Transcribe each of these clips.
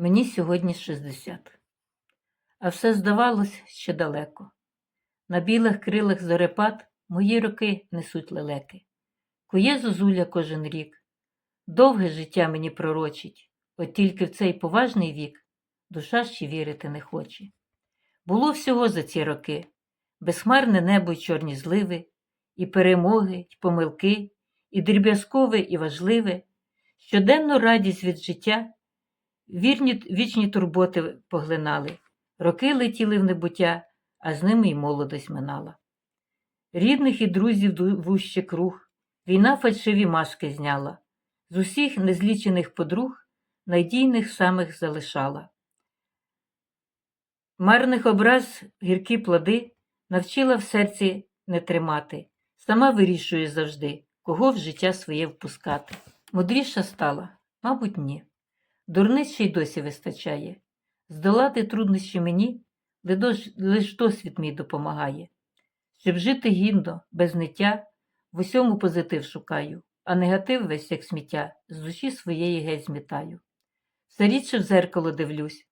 Мені сьогодні 60. А все здавалось ще далеко. На білих крилах зорепад мої роки несуть лелеки. Кує зозуля кожен рік. Довге життя мені пророчить, от тільки в цей поважний вік душа ще вірити не хоче. Було всього за ці роки безхмарне небо й чорні зливи, і перемоги, й помилки, і дріб'язкове, і важливе, щоденну радість від життя, вірні вічні турботи поглинали, роки летіли в небуття, а з ними й молодость минала. Рідних і друзів вуще круг, війна фальшиві маски зняла, з усіх незлічених подруг надійних самих залишала. Марних образ гіркі плоди навчила в серці не тримати, сама вирішує завжди, кого в життя своє впускати. Мудріша стала, мабуть, ні. Дурниць й досі вистачає. Здолати труднощі мені лиш досвід мій допомагає. Щоб жити гідно, без ниття, в усьому позитив шукаю, а негатив весь, як сміття, з душі своєї геть змітаю. Все рідше в зеркало дивлюсь,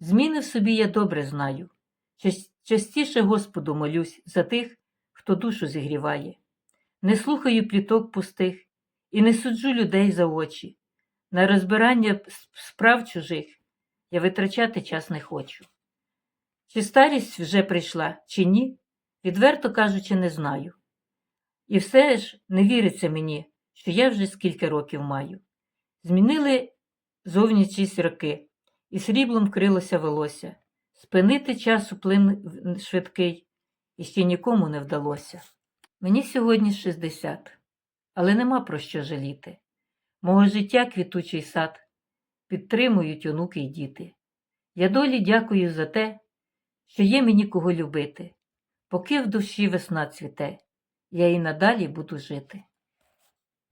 зміни в собі я добре знаю. Частіше Господу молюсь за тих, хто душу зігріває. Не слухаю пліток пустих і не суджу людей за очі. На розбирання справ чужих я витрачати час не хочу. Чи старість вже прийшла, чи ні, відверто кажучи, не знаю. І все ж не віриться мені, що я вже скільки років маю. Змінили зовнішність роки, і сріблом вкрилося волосся. Спинити часу плин швидкий, і ще нікому не вдалося. Мені сьогодні 60, але нема про що жаліти. Мого життя квітучий сад підтримують онуки й діти. Я долі дякую за те, що є мені кого любити. Поки в душі весна цвіте, я і надалі буду жити.